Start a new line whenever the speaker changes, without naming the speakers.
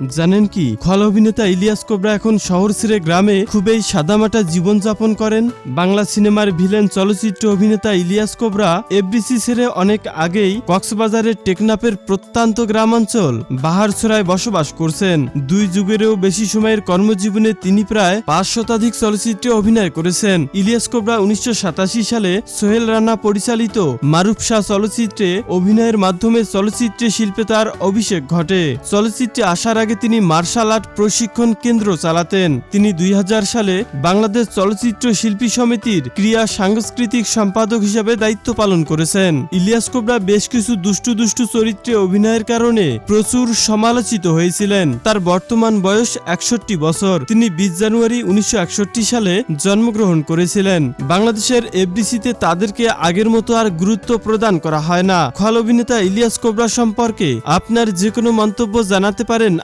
জানেন কি? খল অভিনেতা ইলিয়াস কোবরা এখন শহর ছেড়ে গ্রামে খুবই সাদামাটা জীবনযাপন করেন। বাংলা সিনেমার ভিলেন চলচ্চিত্র অভিনেতা ইলিয়াস কোবরা এফডিসি ছেড়ে অনেক আগেই কক্সবাজারের টেকনাপের প্রত্যন্ত গ্রামাঞ্চল বাহারছড়ায় বসবাস করছেন। দুই যুগেরও বেশি সময়ের কর্মজীবনে তিনি প্রায় পাঁচ শতাধিক চলচ্চিত্রে অভিনয় করেছেন। ইলিয়াস কোবরা উনিশশো সাতাশি সালে সোহেল রানা পরিচালিত মারুফ শাহ চলচ্চিত্রে অভিনয়ের মাধ্যমে চলচ্চিত্রে শিল্পে তার অভিষেক ঘটে। চলচ্চিত্রে আসার আগে তিনি মার্শাল আর্ট প্রশিক্ষণ কেন্দ্র চালাতেন। তিনি দুই সালে বাংলাদেশ চলচ্চিত্র শিল্পী সমিতির ক্রিয়া সাংস্কৃতিক সম্পাদক হিসেবে দায়িত্ব পালন করেছেন। ইলিয়াস কোবরা বেশ কিছু দুষ্টু দুষ্টু চরিত্রে অভিনয়ের কারণে প্রচুর সমালোচিত হয়েছিলেন। তার বর্তমান বয়স একষট্টি বছর। তিনি বিশ জানুয়ারি উনিশশো একষট্টি সালে জন্মগ্রহণ করেছিলেন। বাংলাদেশের এফডিসিতে তাদেরকে আগের মতো আর গুরুত্ব প্রদান করা হয় না। খল অভিনেতা ইলিয়াস কোবরা সম্পর্কে আপনার যে কোনো মন্তব্য জানাতে পারেন